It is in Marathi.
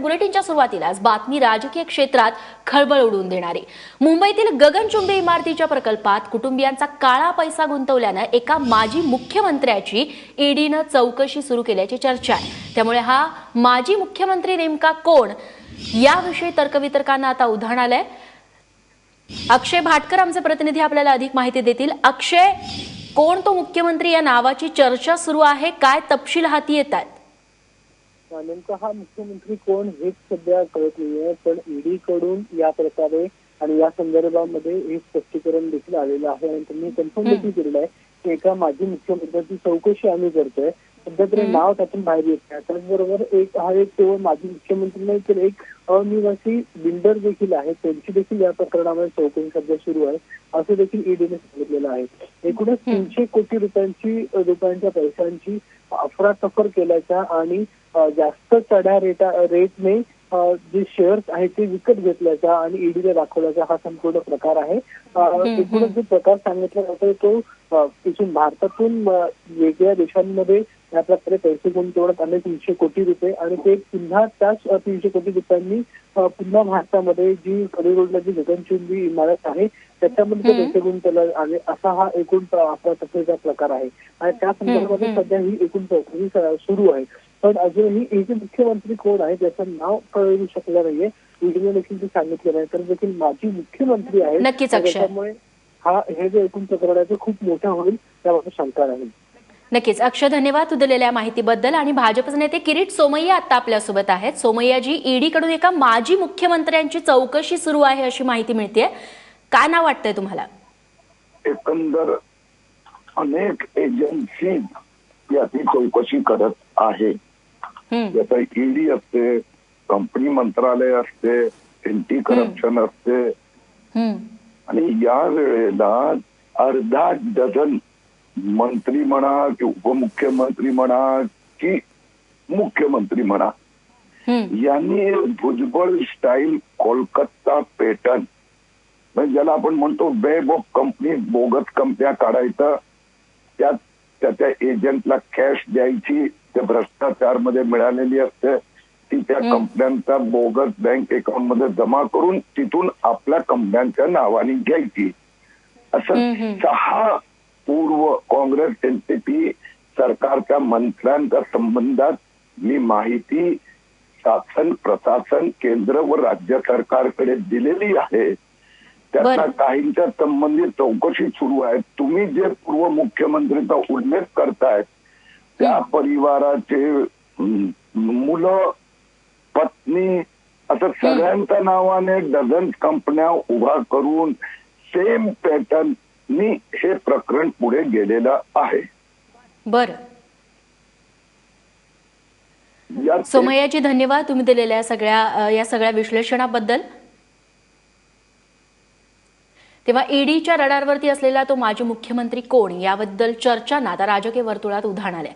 बुलेटिनच्या सुरुवातीलाच बातमी राजकीय क्षेत्रात खळबळ उडवून देणारी. मुंबईतील गगनचुंबी इमारतीच्या प्रकल्पात कुटुंबियांचा काळा पैसा गुंतवल्यानं एका माजी मुख्यमंत्र्याची ईडीनं चौकशी सुरू केल्याची चर्चा आहे. त्यामुळे हा माजी मुख्यमंत्री नेमका कोण? याविषयी तर्कवितर्कांना आता उधाण आलंय. अक्षय भाटकर आमचे प्रतिनिधी आपल्याला अधिक माहिती देतील. अक्षय कोण तो मुख्यमंत्री या नावाची चर्चा सुरू आहे? काय तपशील हाती येतात नेमका हा मुख्यमंत्री कोण हेच सध्या कळत नाहीये पण ईडी कडून या प्रकारे आणि या संदर्भामध्ये हे स्पष्टीकरण देखील आलेलं आहे आणि त्यांनी कन्फर्म देखील केलेलं आहे की एका माजी मुख्यमंत्र्याची चौकशी आम्ही करतोय. सध्या तरी नाव त्यातून बाहेर येत नाही. त्याचबरोबर एक हा एक केवळ माजी मुख्यमंत्री नाही तर एक अनिवासी बिल्डर देखील आहे. त्यांची देखील या प्रकरणामध्ये चौकशी सध्या सुरू आहे असं देखील ईडीने सांगितलेलं आहे. एकूणच तीनशे कोटी रुपयांची रुपयांच्या पैशांची अफरातफर केल्याच्या आणि जास्त चढ्या रेटा रेटने जे शेअर्स आहेत ते विकत घेतल्याचा आणि ईडीने दाखवल्याचा हा संपूर्ण प्रकार आहे. एकूणच जो प्रकार सांगितला जातोय तो इथून भारतातून वेगळ्या देशांमध्ये या प्रकारे पैसे गुंतवण्यात आले तीनशे कोटी रुपये. आणि ते पुन्हा त्याच तीनशे कोटी रुपयांनी पुन्हा भारतामध्ये जी कडी रोडला जी गगनचुंबी इमारत आहे त्याच्यामध्ये पैसे गुंतवले आले असा हा एकूण अफरातफरीचा प्रकार आहे. आणि त्या संदर्भात सध्या ही एकूण चौकशी सुरू आहे. पण अजूनही ईडी मुख्यमंत्री कोण आहे त्याचं नाव कळू शकलं नाहीये. ईडीने देखील ते सांगितलं नाही. तर देखील माजी मुख्यमंत्री अक्षय. त्याच्यामुळे हा हे जे एकूण प्रकरण आहे ते खूप मोठा होईल त्याबाबत शंका नाही. नक्कीच. अक्षय धन्यवाद तू दिलेल्या माहितीबद्दल. आणि भाजपचे नेते किरीट सोमय्या आता आपल्यासोबत आहेत. सोमय्याजी ईडी कडून एका माजी मुख्यमंत्र्यांची चौकशी सुरू आहे अशी माहिती मिळते काय नाव वाटतंय तुम्हाला? एकंदर अनेक एजन्सी याची चौकशी करत आहे. याचा ईडी असते कंपनी मंत्रालय असते एंटी करप्शन असते. आणि या वेळेला अर्धा डझन मंत्री म्हणा की उपमुख्यमंत्री म्हणा की मुख्यमंत्री म्हणा यांनी भुजबळ स्टाईल कोलकाता पॅटर्न म्हणजे ज्याला आपण म्हणतो वेब ऑफ कंपनी बोगस कंपन्या काढायचं त्यात त्याच्या एजंटला कॅश द्यायची ते भ्रष्टाचारमध्ये मिळालेली असते ती त्या. कंपन्यांचा बोगस बँक अकाउंटमध्ये जमा करून तिथून आपल्या कंपन्यांच्या नावाने घ्यायची असं. सहा पूर्व काँग्रेस एनसीपी सरकारच्या मंत्र्यांच्या संबंधात मी माहिती शासन प्रशासन केंद्र व राज्य सरकारकडे दिलेली आहे. त्याचा बरं. काहींच्या संबंधित चौकशी सुरू आहे तुम्ही जे पूर्व मुख्यमंत्रीचा उल्लेख करतायत त्या परिवाराचे मुलं पत्नी असं सगळ्यांच्या नावाने डझन कंपन्या उभा करून सेम पॅटर्ननी हे प्रकरण पुढे गेलेलं आहे. बरं. यात सोमय्याजी धन्यवाद तुम्ही दिलेल्या सगळ्या या सगळ्या विश्लेषणाबद्दल. तेव्हा ईडीच्या रडारवरती असलेला तो माजी मुख्यमंत्री कोण? याबद्दल चर्चांना आता राजकीय वर्तुळात उधाण आल्या.